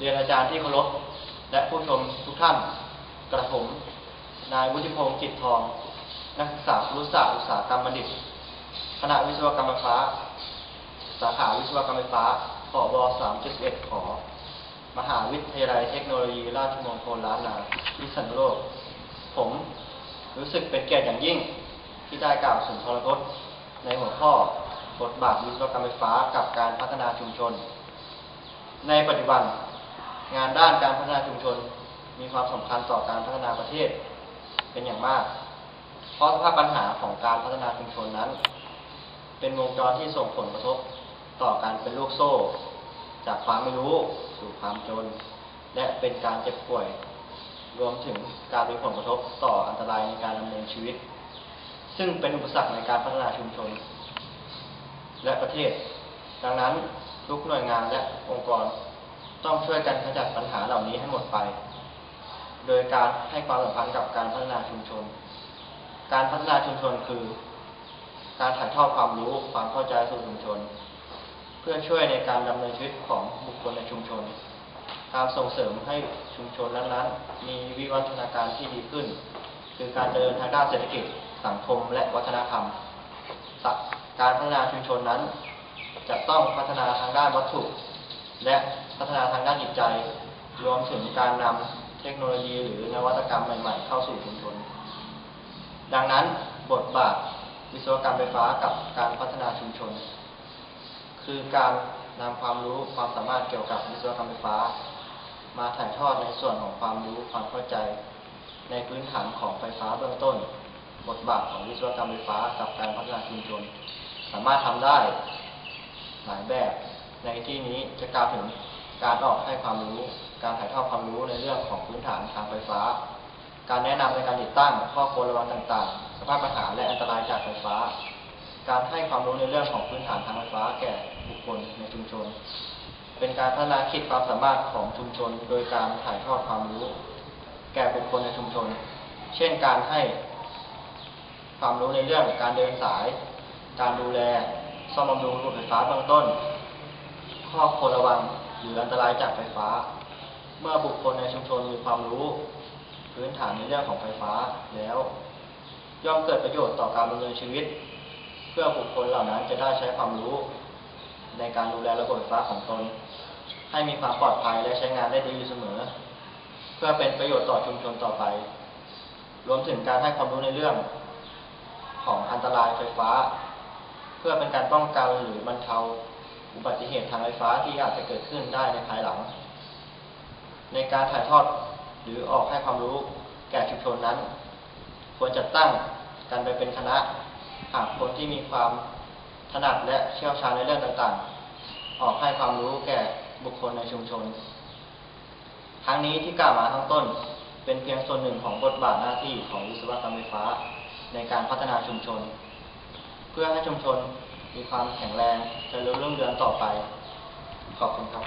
เรียนอาจารย์ที่เคารพและผู้ชมทุกท่าน กระผมนายวุฒิพงศ์จิตทอง นักศึกษารุศาสตร์อุตสาหกรรมบัณฑิตคณะวิศวกรรมไฟฟ้า สาขาวิศวกรรมไฟฟ้าผบ3.1ขอ มหาวิทยาลัยเทคโนโลยี ราชมงคลล้านนาพิษณุโลก ผมรู้สึกเป็นเกียรติอย่างยิ่ง ที่ได้กล่าวสุนทรพจน์ในหัวข้อบทบาทวิศวกรรมไฟฟ้ากับการพัฒนาชุมชน ในปัจจุบัน งานด้านการพัฒนาชุมชน มีความสำคัญต่อการพัฒนาประเทศเป็นอย่างมาก เพราะสภาพปัญหาของการพัฒนาชุมชนนั้น เป็นวงจรที่ส่งผลกระทบต่อการเป็นลูกโซ่ จากความไม่รู้สู่ความจน และเป็นการเจ็บป่วย รวมถึงการมีผลกระทบต่ออันตรายในการดำเนินชีวิต ซึ่งเป็นอุปสรรคในการพัฒนาชุมชน และประเทศ ดังนั้นทุกหน่วยงานและองค์กร ต้องช่วยกันขจัดปัญหาเหล่านี้ให้หมดไป โดยการให้ความสำคัญกับการพัฒนาชุมชน การพัฒนาชุมชนคือ การถ่ายทอดความรู้ความเข้าใจสู่ชุมชน เพื่อช่วยในการดำเนินชีวิตของบุคคลในชุมชน การส่งเสริมให้ชุมชนนั้นๆ มีวิวัฒนาการที่ดีขึ้น คือการเจริญทางด้านเศรษฐกิจ สังคม และวัฒนธรรม การพัฒนาชุมชนนั้น จะต้องพัฒนาทางด้านวัตถุ และพัฒนาทางด้านจิตใจ รวมถึงการนำเทคโนโลยีหรือนวัตกรรมใหม่ ๆ เข้าสู่ชุมชน ดังนั้นบทบาทวิศวกรรมไฟฟ้ากับการพัฒนาชุมชน คือการนำความรู้ความสามารถเกี่ยวกับวิศวกรรมไฟฟ้า มาถ่ายทอดในส่วนของความรู้ความเข้าใจ ในพื้นฐานของไฟฟ้าเบื้องต้น บทบาทของวิศวกรรมไฟฟ้ากับการพัฒนาชุมชน สามารถทำได้หลายแบบ ในที่นี้จะกล่าวถึงการออกให้ความรู้ การถ่ายทอดความรู้ในเรื่องของพื้นฐานทางไฟฟ้า การแนะนำในการติดตั้งข้อควรระวังต่างๆ สภาพปัญหาและอันตรายจากไฟฟ้า การให้ความรู้ในเรื่องของพื้นฐานทางไฟฟ้าแก่บุคคลในชุมชน เป็นการพัฒนาขีดความสามารถของชุมชน โดยการถ่ายทอดความรู้ แก่บุคคลในชุมชน เช่น การให้ความรู้ในเรื่องการเดินสาย การดูแล ซ่อมบำรุงระบบไฟฟ้าเบื้องต้น ข้อควรระวังหรืออันตรายจากไฟฟ้า เมื่อบุคคลในชุมชนมีความรู้ พื้นฐานในเรื่องของไฟฟ้าแล้ว ย่อมเกิดประโยชน์ต่อการดำเนินชีวิต เพื่อบุคคลเหล่านั้นจะได้ใช้ความรู้ ในการดูแลระบบไฟฟ้าของตน ให้มีความปลอดภัยและใช้งานได้ดีอยู่เสมอ เพื่อเป็นประโยชน์ต่อชุมชนต่อไป รวมถึงการให้ความรู้ในเรื่อง ของอันตรายไฟฟ้า เพื่อเป็นการป้องกันหรือบรรเทา อุบัติเหตุทางไฟฟ้าที่อาจจะเกิดขึ้นได้ในภายหลัง ในการถ่ายทอดหรือออกให้ความรู้แก่ชุมชนนั้น ควรจัดตั้งกันไปเป็นคณะหากคนที่มีความถนัดและเชี่ยวชาญในเรื่องต่างๆ ออกให้ความรู้แก่บุคคลในชุมชน ทั้งนี้ที่กล่าวมาทั้งต้นเป็นเพียงส่วนหนึ่งของบทบาทหน้าที่ของวิศวกรรมไฟฟ้าในการพัฒนาชุมชน เพื่อให้ชุมชน มีความแข็งแรงจะรุ่งเรืองต่อไป ขอบคุณครับ